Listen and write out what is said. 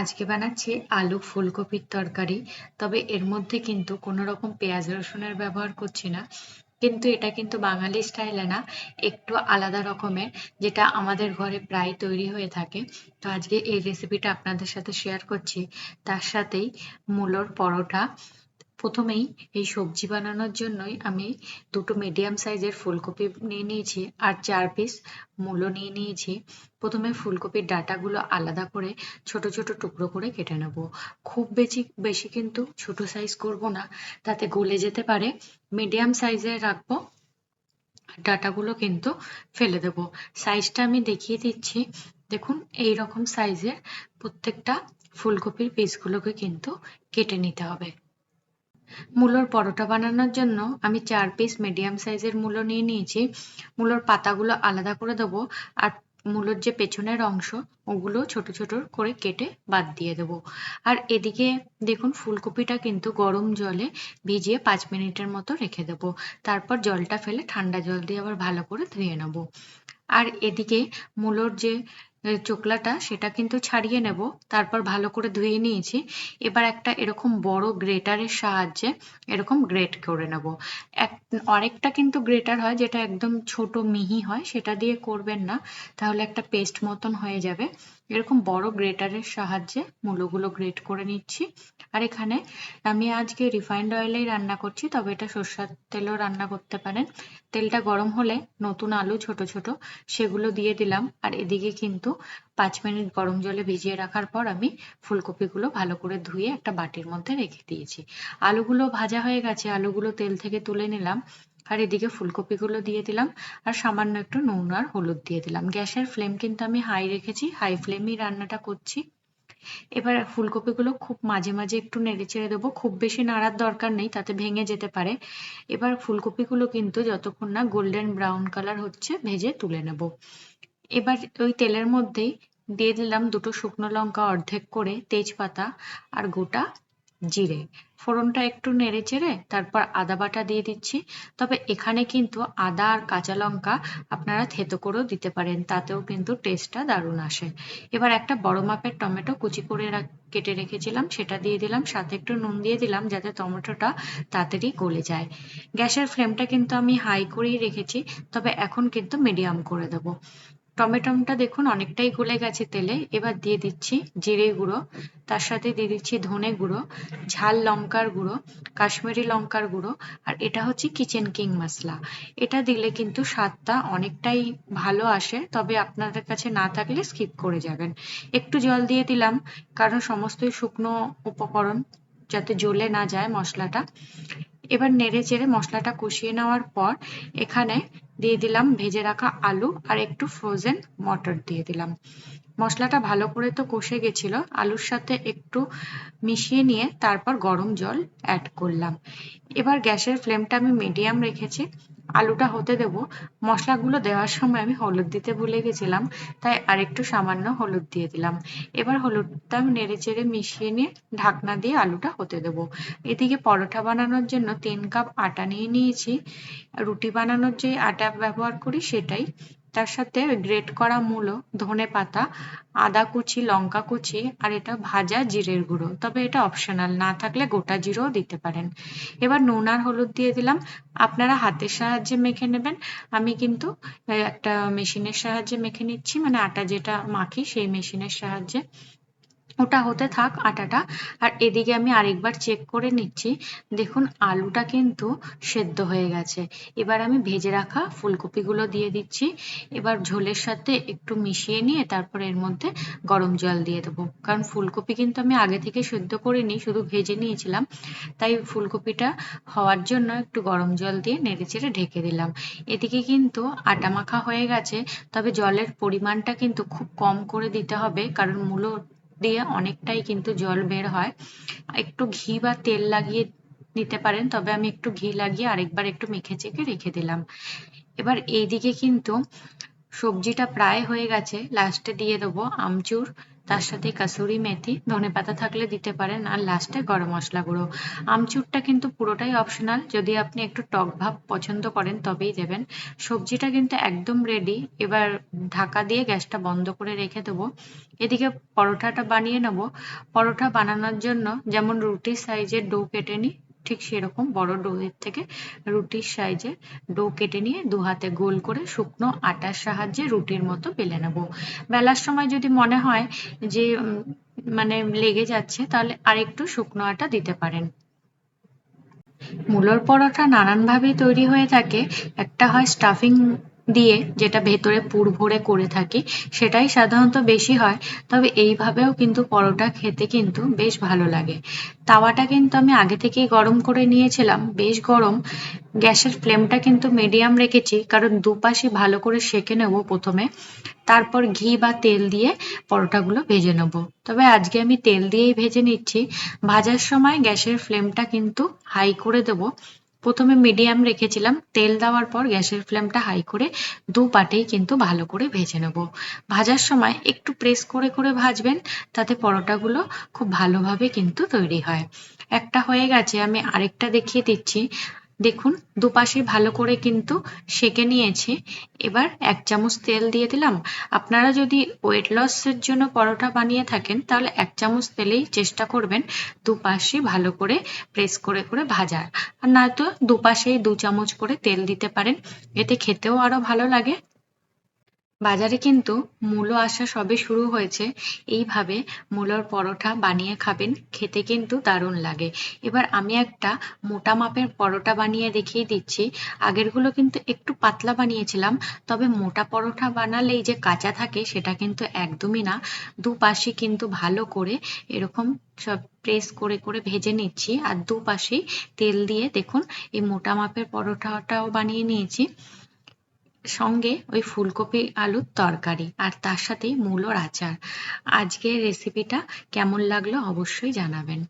আজকে বানাচ্ছি আলু ফুলকপির তরকারি। তবে এর মধ্যে কিন্তু কোনো রকম পেঁয়াজ রসুনের ব্যবহার করছি না। কিন্তু এটা কিন্তু বাঙালি স্টাইলে না, একটু আলাদা রকমের, যেটা আমাদের ঘরে প্রায় তৈরি হয়ে থাকে। তো আজকে এই রেসিপিটা আপনাদের সাথে শেয়ার করছি। তার সাথেই মূলোর পরোটা প্রথমেই এই সবজি বানানোর জন্যই আমি দুটো মিডিয়াম সাইজের ফুলকপি নিয়ে নিয়েছি আর চার পিস মূলো নিয়ে নিয়েছি। প্রথমে ফুলকপির ডাটাগুলো আলাদা করে ছোট ছোট টুকরো করে কেটে নেব। খুব বেশি বেশি কিন্তু ছোট সাইজ করব না, তাতে গলে যেতে পারে। মিডিয়াম সাইজের রাখব, ডাটাগুলো কিন্তু ফেলে দেব। সাইজটা আমি দেখিয়ে দিচ্ছি। দেখুন এই রকম সাইজের প্রত্যেকটা ফুলকপির পিসগুলোকে কিন্তু কেটে নিতে হবে। মূলোর পরোটা বানানোর জন্য আমি চার পিস মিডিয়াম সাইজের মূলো নিয়ে নিয়েছি। মূলোর পাতাগুলো আলাদা করে দেবো আর মূলোর যে পেছনের অংশ, ওগুলো ছোট ছোট করে কেটে বাদ দিয়ে দেবো। আর এদিকে দেখুন ফুলকপিটা কিন্তু গরম জলে ভিজিয়ে পাঁচ মিনিটের মতো রেখে দেবো। তারপর জলটা ফেলে ঠান্ডা জল দিয়ে আবার ভালো করে ধুয়ে নেব। আর এদিকে মূলোর যে চোকলাটা সেটা কিন্তু ছাড়িয়ে নেব। তারপর ভালো করে ধুয়ে নিয়েছি। এবার একটা এরকম বড় গ্রেটারের সাহায্যে এরকম গ্রেট করে নেব। এক অনেকটা কিন্তু গ্রেটার হয় যেটা একদম ছোট মিহি হয়, সেটা দিয়ে করবেন না। তাহলে একটা পেস্ট মতন হয়ে যাবে। এরকম বড় গ্রেটারের সাহায্যে মূলগুলো গ্রেট করে নিচ্ছি। আর এখানে আমি আজকে রিফাইন্ড অয়েলেই রান্না করছি, তবে এটা সর্ষার তেলও রান্না করতে পারেন। তেলটা গরম হলে নতুন আলু ছোট ছোট, সেগুলো দিয়ে দিলাম। আর এদিকে কিন্তু পাঁচ মিনিট গরম জলে ভিজিয়ে রাখার পর আমি ফুলকপিগুলো ভালো করে ধুয়ে একটা বাটির মধ্যে রেখে দিয়েছি। আলুগুলো ভাজা হয়ে গেছে, আলুগুলো তেল থেকে তুলে নিলাম আর এদিকে ফুলকপিগুলো দিয়ে দিলাম আর সামান্য একটু নুন আর হলুদ দিয়ে দিলাম। গ্যাসের ফ্লেম কিন্তু আমি হাই রেখেছি, হাই ফ্লেমেই রান্নাটা করছি। এবার ফুলকপিগুলো খুব মাঝে মাঝে একটু নেড়ে চেড়ে দেবো, খুব বেশি নাড়ার দরকার নেই, তাতে ভেঙে যেতে পারে। এবার ফুলকপিগুলো কিন্তু যতক্ষণ না গোল্ডেন ব্রাউন কালার হচ্ছে, ভেজে তুলে নেব। এবার ওই তেলের মধ্যেই দিয়ে দিলাম দুটো শুকনো লঙ্কা অর্ধেক করে তেজপাতা আর গোটা জিরে। ফোড়নটা একটু নেড়ে চেড়ে তারপর আদা বাটা দিয়ে দিচ্ছি। তবে এখানে কিন্তু আদা আর কাঁচা লঙ্কা আপনারা থেতো করেও দিতে পারেন, তাতেও কিন্তু টেস্টটা দারুণ আসে। এবার একটা বড় মাপের টমেটো কুচি করে কেটে রেখেছিলাম, সেটা দিয়ে দিলাম, সাথে একটু নুন দিয়ে দিলাম যাতে টমেটোটা তাড়াতাড়ি গলে যায়। গ্যাসের ফ্লেমটা কিন্তু আমি হাই করেই রেখেছি, তবে এখন কিন্তু মিডিয়াম করে দেবো। টমেটোটা দেখুন অনেকটাই গলে গেছে তেলে। এবার দিয়ে দিচ্ছি জিরে গুঁড়ো, তার সাথে দিয়ে দিচ্ছি ধনে গুঁড়ো, ঝাল লঙ্কার গুঁড়ো, কাশ্মীরি লঙ্কার গুঁড়ো, আর এটা হচ্ছে কিচেন কিং মশলা এটা দিলে কিন্তু স্বাদটা অনেকটাই ভালো আসে, তবে আপনাদের কাছে না থাকলে স্কিপ করে যাবেন। একটু জল দিয়ে দিলাম, কারণ সমস্তই শুকনো উপকরণ যাতে জ্বলে না যায় মশলাটা। এবার নেড়ে চেড়ে মশলাটা কষিয়ে নেওয়ার পর এখানে দিয়ে দিলাম, ভেজে রাখা আলু আর একটু ফ্রোজেন মটর দিয়ে দিলাম। মশলাটা ভালো করে তো কষে গেছিল, আলুর সাথে একটু মিশিয়ে নিয়ে তারপর গরম জল অ্যাড করলাম। এবার গ্যাসের ফ্লেমটা আমি মিডিয়াম রেখেছি। আলুটা হতে দেব। মশলাগুলো দেওয়ার সময় আমি হলুদ দিতে ভুলে গেছিলাম, তাই আরেকটু সামান্য হলুদ দিয়ে দিলাম। এবার হলুদটা আমি নেড়ে চেড়ে মিশিয়ে নিয়ে ঢাকনা দিয়ে আলুটা হতে দেব। এদিকে পরোটা বানানোর জন্য তিন কাপ আটা নিয়ে নিয়েছি। রুটি বানানোর যে আটা ব্যবহার করি সেটাই তার সাথে গ্রেট করা মূলো, ধনে পাতা, আদা কুচি, লঙ্কা কুচি আর এটা ভাজা জিরের গুঁড়ো। তবে এটা অপশনাল না থাকলে গোটা জিরেও দিতে পারেন। এবার নুন আর হলুদ দিয়ে দিলাম। আপনারা হাতের সাহায্যে মেখে নেবেন। আমি কিন্তু একটা মেশিনের সাহায্যে মেখে নিচ্ছি। মানে আটা যেটা মাখি সেই মেশিনের সাহায্যে। ওটা হতে থাক আটাটা। আর এদিকে আমি আরেকবার চেক করে নিচ্ছি। দেখুন, আলুটা কিন্তু সেদ্ধ হয়ে গেছে। এবার আমি ভেজে রাখা ফুলকপিগুলো দিয়ে দিচ্ছি। এবার ঝোলের সাথে একটু মিশিয়ে নিয়ে তারপর এর মধ্যে গরম জল দিয়ে দেবো। কারণ ফুলকপি কিন্তু আমি আগে থেকে সেদ্ধ করিনি, শুধু ভেজে নিয়েছিলাম। তাই ফুলকপিটা হওয়ার জন্য একটু গরম জল দিয়ে নেড়ে চেড়ে ঢেকে দিলাম। এদিকে কিন্তু আটা মাখা হয়ে গেছে, তবে জলের পরিমাণটা কিন্তু খুব কম করে দিতে হবে। কারণ মূলো দিয়ে অনেকটাই কিন্তু জল বের হয়। একটু ঘি বা তেল লাগিয়ে নিতে পারেন, তবে আমি একটু ঘি লাগিয়ে আরেকবার একটু মেখে চেখে রেখে দিলাম। এবার এইদিকে কিন্তু সবজিটা প্রায় হয়ে গেছে লাস্টে দিয়ে দেবো আমচুর। তার সাথে কাসুরি মেথি, ধনে পাতা থাকলে দিতে পারেন, আর লাস্টে গরম মশলা গুঁড়ো। আমচুরটা কিন্তু পুরোটাই অপশনাল যদি আপনি একটু টক ভাব পছন্দ করেন, তবেই দেবেন। সবজিটা কিন্তু একদম রেডি এবার ঢাকা দিয়ে গ্যাসটা বন্ধ করে রেখে দেবো। এদিকে পরোটাটা বানিয়ে নেব। পরোটা বানানোর জন্য যেমন রুটির সাইজের ডো কেটে নিই ঠিক সেরকম বড় ডোয়ের থেকে রুটির সাইজে ডো কেটে নিয়ে দু হাতে গোল করে শুকনো আটার সাহায্যে রুটির মতো পেলে নেব। বেলার সময় যদি মনে হয় যে মানে লেগে যাচ্ছে, তাহলে আরেকটু শুকনো আটা দিতে পারেন। মূলোর পরোটা নানানভাবেই তৈরি হয়ে থাকে। একটা হয় স্টাফিং দিয়ে যেটা ভেতরে পুর ভরে করে থাকি, সেটাই সাধারণত বেশি হয়। তবে এইভাবেও কিন্তু পরোটা খেতে কিন্তু বেশ ভালো লাগে। তাওয়াটা কিন্তু আমি আগে থেকেই গরম করে নিয়েছিলাম, বেশ গরম। গ্যাসের ফ্লেমটা কিন্তু মিডিয়াম রেখেছি, কারণ দুপাশে ভালো করে সেঁকে নেব প্রথমে। তারপর ঘি বা তেল দিয়ে পরোটাগুলো ভেজে নেব। তবে আজকে আমি তেল দিয়েই ভেজে নিচ্ছি। ভাজার সময় গ্যাসের ফ্লেমটা কিন্তু হাই করে দেব। প্রথমে মিডিয়াম রেখেছিলাম, তেল দেওয়ার পর গ্যাসের ফ্লেমটা হাই করে দু পাটেই কিন্তু ভালো করে ভেজে নেব। ভাজার সময় একটু প্রেস করে করে ভাজবেন, তাতে পরোটাগুলো খুব ভালোভাবে কিন্তু তৈরি হয়। একটা হয়ে গেছে, আমি আরেকটা দেখিয়ে দিচ্ছি। দেখুন, দুপাশে ভালো করে কিন্তু সেঁকে নিয়েছে। এবার এক চামচ তেল দিয়ে দিলাম। আপনারা যদি ওয়েট লসের জন্য পরোটা বানিয়ে থাকেন, তাহলে এক চামচ তেলেই চেষ্টা করবেন দুপাশে ভালো করে প্রেস করে করে ভাজার। আর নয়তো দুপাশেই দু চামচ করে তেল দিতে পারেন। এতে খেতেও আরও ভালো লাগে। বাজারে কিন্তু মূলো আসা সবে শুরু হয়েছে। এইভাবে মূলোর পরোটা বানিয়ে খাবেন, খেতে কিন্তু দারুণ লাগে। এবার আমি একটা মোটা মাপের পরোটা বানিয়ে দেখিয়ে দিচ্ছি। আগেরগুলো কিন্তু একটু পাতলা বানিয়েছিলাম, তবে মোটা পরোটা বানালেই যে কাঁচা থাকে সেটা কিন্তু একদমই না। দুপাশে কিন্তু ভালো করে এরকম সব প্রেস করে করে ভেজে নিচ্ছি। আর দুপাশেই তেল দিয়ে দেখুন, এই মোটা মাপের পরোটাটাও বানিয়ে নিয়েছি। সঙ্গে ওই ফুলকপি আলুর তরকারি আর তার সাথে মূলোর আচার। আজকের রেসিপিটা কেমন লাগল অবশ্যই জানাবেন।